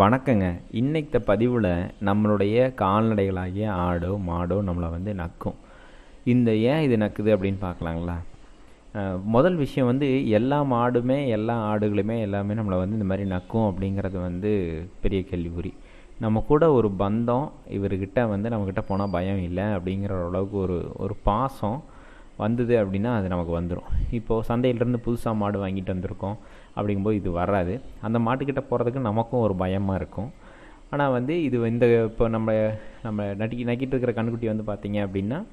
வணக்கங்க. இன்னைக்கு பதிவில் நம்மளுடைய கால்நடைகளாகிய ஆடோ மாடோ நம்மளை வந்து நக்கும். இந்த ஏன் இது நக்குது அப்படின்னு பார்க்கலாங்களா? முதல் விஷயம் வந்து எல்லா மாடுமே எல்லா ஆடுகளுமே எல்லாமே நம்மளை வந்து இந்த மாதிரி நக்கும் அப்படிங்கிறது வந்து பெரிய கேள்விக்குறி. நம்ம கூட ஒரு பந்தம் இவர்கிட்ட வந்து நம்மக்கிட்ட போனால் பயம் இல்லை அப்படிங்கிற அளவுக்கு ஒரு ஒரு பாசம் வந்தது அப்படின்னா அது நமக்கு வந்துடும் இப்போது சந்தையிலேருந்து புதுசாக மாடு வாங்கிட்டு வந்திருக்கோம். அப்படிங்கும்போது இது வராது. அந்த மாட்டுக்கிட்ட போகிறதுக்கு நமக்கும் ஒரு பயமாக இருக்கும். ஆனால் வந்து இது இந்த இப்போ நம்ம நம்ம நட்டி நக்கிட்டு இருக்கிற கண்ணுக்குட்டி வந்து பார்த்திங்க அப்படின்னா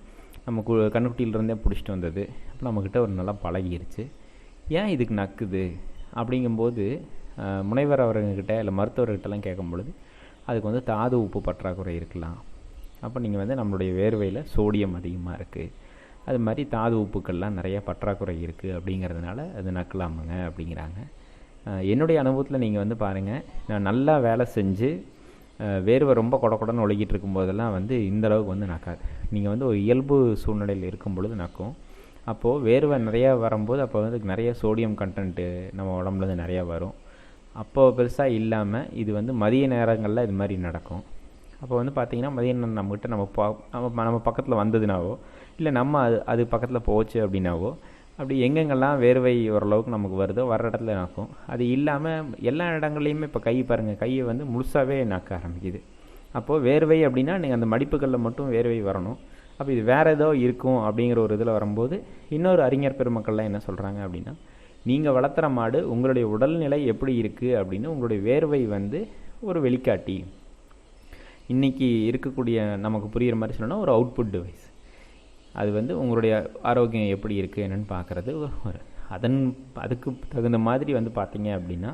நம்ம கு- கண்ணுக்குட்டியிலேருந்தே பிடிச்சிட்டு வந்தது. அப்போ நம்மக்கிட்ட ஒரு நல்லா பழகிருச்சு. ஏன் இதுக்கு நக்குது? அப்படிங்கும்போது முனைவர் அவர்கிட்ட இல்லை மருத்துவர்கிட்டலாம் கேட்கும் பொழுது அதுக்கு வந்து தாது உப்பு பற்றாக்குறை இருக்கலாம். அப்போ நீங்கள் வந்து நம்மளுடைய வேர்வையில் சோடியம் அதிகமாக இருக்குது அது மாதிரி தாது உப்புக்கள்லாம் நிறைய பற்றாக்குறை இருக்குது அப்படிங்கிறதுனால அது நக்கலாமுங்க அப்படிங்கிறாங்க. என்னுடைய அனுபவத்தில் நீங்கள் வந்து பாருங்கள் நான் நல்லா வேலை செஞ்சு வேர்வை ரொம்ப கொட கொடன்னு ஒழுகிட்டு இருக்கும்போதெல்லாம் வந்து இந்தளவுக்கு வந்து நக்காது. நீங்கள் வந்து ஒரு இயல்பு சூழ்நிலையில் இருக்கும் பொழுது நக்கும். அப்போது வேர்வை நிறையா வரும்போது அப்போ வந்து நிறைய சோடியம் கண்டென்ட்டு நம்ம உடம்புலேருந்து நிறையா வரும். அப்போது பெருசாக இல்லாமல் இது வந்து மதிய நேரங்களில் இது மாதிரி நடக்கும். அப்போ வந்து பார்த்தீங்கன்னா மதியானம் நம்மகிட்ட நம்ம பா நம்ம நம்ம பக்கத்தில் வந்ததுனாவோ இல்லை நம்ம அது அது பக்கத்தில் போச்சு அப்படின்னாவோ அப்படி எங்கெங்கெல்லாம் வேர்வை ஓரளவுக்கு நமக்கு வருதோ வர்ற இடத்துல நாக்கும். அது இல்லாமல் எல்லா இடங்கள்லையுமே இப்போ கை பாருங்கள் கையை வந்து முழுசாகவே நாக்க ஆரம்பிக்குது. அப்போது வேர்வை அப்படின்னா நீங்கள் அந்த மடிப்புகளில் மட்டும் வேர்வை வரணும். அப்போ இது வேறு ஏதோ இருக்கும் அப்படிங்கிற ஒரு இதில் வரும்போது இன்னொரு அறிஞர் பெருமக்கள்லாம் என்ன சொல்கிறாங்க அப்படின்னா நீங்கள் வளர்த்துற மாடு உங்களுடைய உடல்நிலை எப்படி இருக்குது அப்படின்னு உங்களுடைய வேர்வை வந்து ஒரு வெளிக்காட்டி. இன்றைக்கி இருக்கக்கூடிய நமக்கு புரிகிற மாதிரி சொல்லணும்னா ஒரு அவுட்புட் டிவைஸ் அது வந்து உங்களுடைய ஆரோக்கியம் எப்படி இருக்குது என்னென்னு பார்க்குறது ஒரு. அதன் அதுக்கு தகுந்த மாதிரி வந்து பார்த்தீங்க அப்படின்னா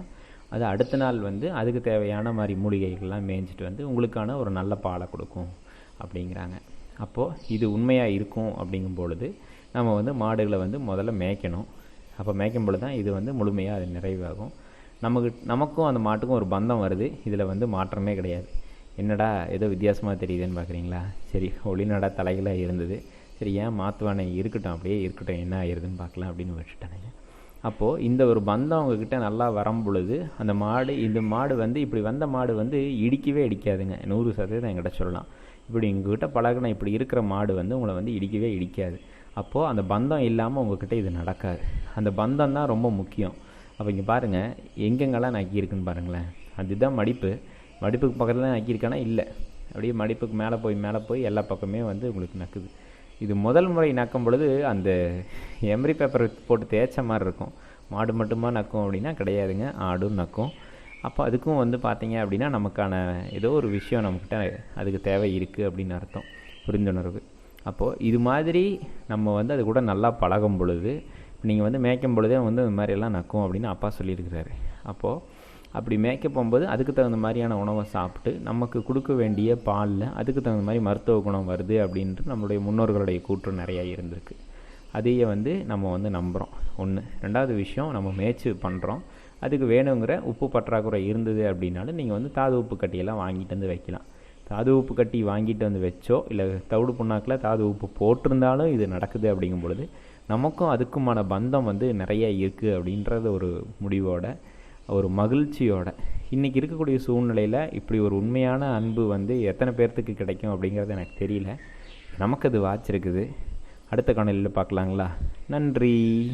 அது அடுத்த நாள் வந்து அதுக்கு தேவையான மாதிரி மூலிகைகள்லாம் மேய்ஞ்சிட்டு வந்து உங்களுக்கான ஒரு நல்ல பாலை கொடுக்கும் அப்படிங்கிறாங்க. அப்போது இது உண்மையாக இருக்கும் அப்படிங்கும் பொழுது நம்ம வந்து மாடுகளை வந்து முதல்ல மேய்க்கணும். அப்போ மேய்க்கும் பொழுது தான் இது வந்து முழுமையாக அது நிறைவாகும். நமக்கு நமக்கும் அந்த மாட்டுக்கும் ஒரு பந்தம் வருது. இதில் வந்து மாற்றமே கிடையாது. என்னடா ஏதோ வித்தியாசமாக தெரியுதுன்னு பார்க்குறீங்களா சரி ஒளிநடா தலைகளாக இருந்தது. சரி ஏன் மாற்றுவானே இருக்கட்டும் அப்படியே இருக்கட்டும் என்ன ஆயிருதுன்னு பார்க்கலாம் அப்படின்னு விட்டுட்டானுங்க அப்போது இந்த ஒரு பந்தம் அவங்கக்கிட்ட நல்லா வரும் பொழுது அந்த மாடு இந்த மாடு வந்து இப்படி வந்த மாடு வந்து இடிக்கவே இடிக்காதுங்க. நூறு சதவீதம் என்கிட்ட சொல்லலாம். இப்படி உங்ககிட்ட பழகின இப்படி இருக்கிற மாடு வந்து உங்களை வந்து இடிக்கவே இடிக்காது. அப்போது அந்த பந்தம் இல்லாமல் உங்ககிட்ட இது நடக்காது. அந்த பந்தம் தான் ரொம்ப முக்கியம். அப்போ இங்கே பாருங்கள் எங்கெங்கெல்லாம் நக்கி இருக்குன்னு பாருங்களேன். அதுதான் மடிப்பு. மடிப்புக்கு பக்கத்தில் நக்கியிருக்கானா? இல்லை. அப்படியே மடிப்புக்கு மேலே போய் மேலே போய் எல்லா பக்கமே வந்து உங்களுக்கு நக்குது. இது முதல் முறை நக்கும் பொழுது அந்த எம்ரி பேப்பர் போட்டு தேய்ச்ச மாதிரி இருக்கும். மாடு மட்டுமா நக்கும் அப்படின்னா கிடையாதுங்க. ஆடும் நக்கும். அப்போ அதுக்கும் வந்து பார்த்தீங்க அப்படின்னா நமக்கான ஏதோ ஒரு விஷயம் நம்மக்கிட்ட அதுக்கு தேவை இருக்குது அப்படின்னு அர்த்தம். புரிந்துணர்வு. அப்போது இது மாதிரி நம்ம வந்து அது கூட நல்லா பழகும் பொழுது நீங்கள் வந்து மேய்க்கும் பொழுதே வந்து இந்த மாதிரியெல்லாம் நக்கும் அப்படின்னு அப்பா சொல்லியிருக்கிறாரு. அப்போது அப்படி மேய்க்க போகும்போது அதுக்கு தகுந்த மாதிரியான உணவை சாப்பிட்டு நமக்கு கொடுக்க வேண்டிய பாலில் அதுக்கு தகுந்த மாதிரி மருத்துவ குணம் வருது அப்படின்ட்டு நம்மளுடைய முன்னோர்களுடைய கூற்று நிறையா இருந்திருக்கு. அதையே வந்து நம்ம வந்து நம்புகிறோம் ஒன்று ரெண்டாவது விஷயம் நம்ம மேய்ச்சி பண்ணுறோம் அதுக்கு வேணுங்கிற உப்பு பற்றாக்குறை இருந்தது அப்படின்னாலும் நீங்கள் வந்து தாது உப்பு கட்டியெல்லாம் வாங்கிட்டு வந்து வைக்கலாம். தாது உப்பு கட்டி வாங்கிட்டு வந்து வச்சோ இல்லை தவிடு புண்ணாக்கில் தாது உப்பு போட்டிருந்தாலும் இது நடக்குது அப்படிங்கும் பொழுது நமக்கும் அதுக்குமான பந்தம் வந்து நிறைய இருக்குது அப்படின்றது ஒரு முடிவோட ஒரு மகிழ்ச்சியோட. இன்றைக்கி இருக்கக்கூடிய சூழ்நிலையில் இப்படி ஒரு உண்மையான அன்பு வந்து எத்தனை பேர்த்துக்கு கிடைக்கும் அப்படிங்கிறது எனக்கு தெரியல. நமக்கு அது வாச்சிருக்குது அடுத்த காணொலியில் பார்க்கலாங்களா? நன்றி.